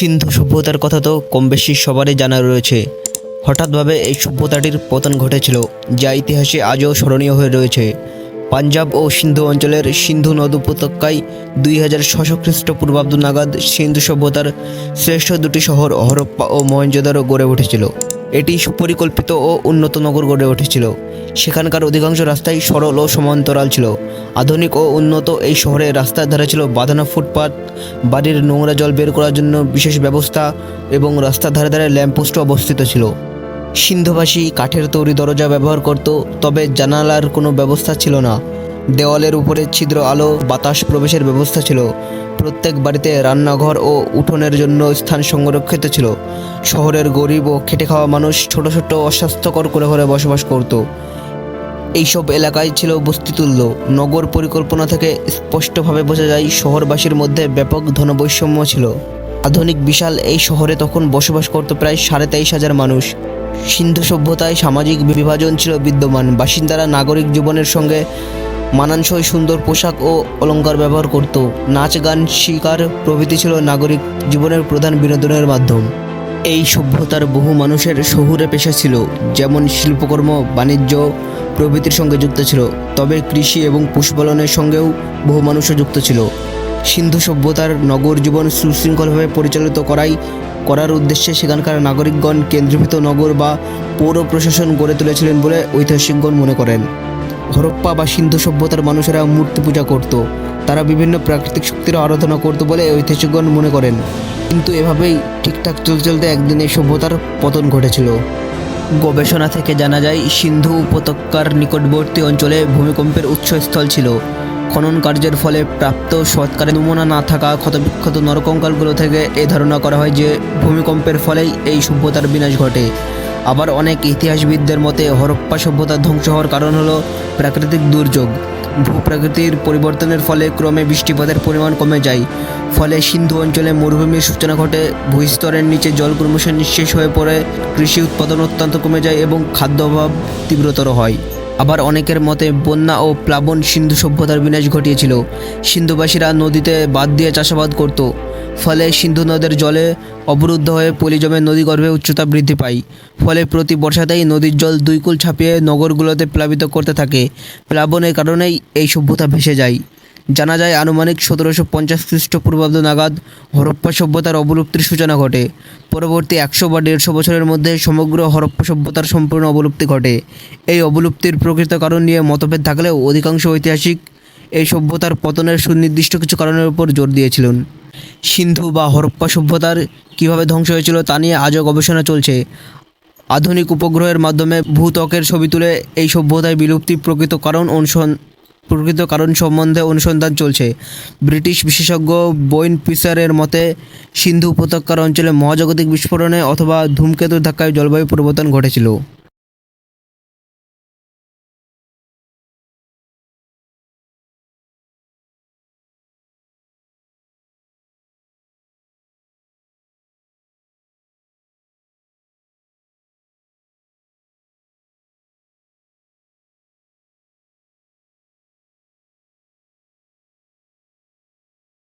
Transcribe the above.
সিন্ধু সভ্যতার কথা তো কম বেশি সবারই জানা রয়েছে। হঠাৎভাবে এই সভ্যতাটির পতন ঘটেছিল, যা ইতিহাসে আজও স্মরণীয় হয়ে রয়েছে। পাঞ্জাব ও সিন্ধু অঞ্চলের সিন্ধু নদ উপত্যকায় দুই হাজার ছশো খ্রিস্টপূর্বাব্দ নাগাদ সিন্ধু সভ্যতার শ্রেষ্ঠ দুটি শহর হরপ্পা ও মহেঞ্জোদারো গড়ে উঠেছিল। এটি সুপরিকল্পিত ও উন্নত নগর গড়ে উঠেছিল। সেখানকার অধিকাংশ রাস্তাই সরল ও সমান্তরাল ছিল। আধুনিক ও উন্নত এই শহরের রাস্তার ধারে ছিল বাঁধানো ফুটপাত, বাড়ির নোংরা জল বের করার জন্য বিশেষ ব্যবস্থা এবং রাস্তার ধারে ধারে ল্যাম্পপোস্টও অবস্থিত ছিল। সিন্ধুভাষী কাঠের তৈরি দরজা ব্যবহার করত, তবে জানালার কোনো ব্যবস্থা ছিল না। দেওয়ালের উপরে ছিদ্র আলো, বাতাস প্রবেশের ব্যবস্থা ছিল। প্রত্যেক বাড়িতে রান্নাঘর ও উঠোনের জন্য স্থান সংরক্ষিত ছিল। শহরের গরিব ও খেটে খাওয়া মানুষ ছোট ছোট অস্বাস্থ্যকর করে ঘরে বসবাস করত। এইসব এলাকায় ছিল বস্তিতুল্য। নগর পরিকল্পনা থেকে স্পষ্টভাবে বোঝা যায়, শহরবাসীর মধ্যে ব্যাপক ধনবৈষম্য ছিল। আধুনিক বিশাল এই শহরে তখন বসবাস করত প্রায় সাড়ে তেইশ হাজার মানুষ। সিন্ধু সভ্যতায় সামাজিক বিভাজন ছিল বিদ্যমান। বাসিন্দারা নাগরিক জীবনের সঙ্গে মানানসই সুন্দর পোশাক ও অলংকার ব্যবহার করত। নাচ গান, শিকার প্রভৃতি ছিল নাগরিক জীবনের প্রধান বিনোদনের মাধ্যম। এই সভ্যতার বহু মানুষের শহুরে পেশা ছিল, যেমন শিল্পকর্ম, বাণিজ্য, প্রভৃতির সঙ্গে যুক্ত ছিল। তবে কৃষি এবং পশুপালনের সঙ্গেও বহু মানুষও যুক্ত ছিল। সিন্ধু সভ্যতার নগর জীবন সুশৃঙ্খলভাবে পরিচালিত করাই, করার উদ্দেশ্যে সেখানকার নাগরিকগণ কেন্দ্রীভূত নগর বা পৌর প্রশাসন গড়ে তুলেছিলেন বলে ঐতিহাসিকগণ মনে করেন। হরপ্পা বা সিন্ধু সভ্যতার মানুষেরা মূর্তি পূজা করত, তারা বিভিন্ন প্রাকৃতিক শক্তির আরাধনা করত বলে ঐতিহাসিকগণ মনে করেন। কিন্তু এভাবেই ঠিকঠাক চলতে চলতে একদিন এই সভ্যতার পতন ঘটেছিল। গবেষণা থেকে জানা যায়, সিন্ধু উপত্যকার নিকটবর্তী অঞ্চলে ভূমিকম্পের উৎসস্থল ছিল। খনন কার্যের ফলে প্রাপ্ত সৎকারের নমুনা না থাকা ক্ষতবিক্ষত নরকঙ্কালগুলো থেকে এ ধারণা করা হয় যে ভূমিকম্পের ফলেই এই সভ্যতার বিনাশ ঘটে। আবার অনেক ইতিহাসবিদদের মতে হরপ্পা সভ্যতা ধ্বংস হওয়ার কারণ হলো প্রাকৃতিক দুর্যোগ। ভূপ্রাকৃতির পরিবর্তনের ফলে ক্রমে বৃষ্টিপাতের পরিমাণ কমে যায়। ফলে সিন্ধু অঞ্চলে মরুভূমির সূচনা ঘটে, ভূস্তরের নিচে জল ক্রমশ নিঃশেষ হয়ে পড়ে, কৃষি উৎপাদন অত্যন্ত কমে যায় এবং খাদ্য অভাব তীব্রতর হয়। আবার অনেকের মতে বন্যা ও প্লাবন সিন্ধু সভ্যতার বিনাশ ঘটিয়েছিল। সিন্ধুবাসীরা নদীতে বাদ দিয়ে চাষাবাদ করত। ফলে সিন্ধু নদের জলে অবরুদ্ধ হয়ে পলি জমে নদীগর্ভে উচ্চতা বৃদ্ধি পায়। ফলে প্রতি বর্ষাতেই নদীর জল দুই কুল ছাপিয়ে নগরগুলোতে প্লাবিত করতে থাকে। প্লাবনের কারণেই এই সভ্যতা ভেসে যায়। জানা যায় আনুমানিক সতেরোশো পঞ্চাশ খ্রিস্টপূর্বাব্দ নাগাদ হরপ্পা সভ্যতার অবলুপ্তির সূচনা ঘটে। পরবর্তী একশো বা দেড়শো বছরের মধ্যে সমগ্র হরপ্পা সভ্যতার সম্পূর্ণ অবলুপ্তি ঘটে। এই অবলুপ্তির প্রকৃত কারণ নিয়ে মতভেদ থাকলেও অধিকাংশ ঐতিহাসিক এই সভ্যতার পতনের সুনির্দিষ্ট কিছু কারণের উপর জোর দিয়েছিলেন। সিন্ধু বা হরপ্পা সভ্যতার কীভাবে ধ্বংস হয়েছিল তা নিয়ে আজও গবেষণা চলছে। আধুনিক উপগ্রহের মাধ্যমে ভূত্বকের ছবি তুলে এই সভ্যতায় বিলুপ্তির প্রকৃত কারণ অনুসন প্রকৃত কারণ সম্বন্ধে অনুসন্ধান চলছে। ব্রিটিশ বিশেষজ্ঞ বইন পিসারের মতে, সিন্ধু উপত্যকার অঞ্চলে মহাজাগতিক বিস্ফোরণে অথবা ধূমকেতুর ধাক্কায় জলবায়ু পরিবর্তন ঘটেছিল।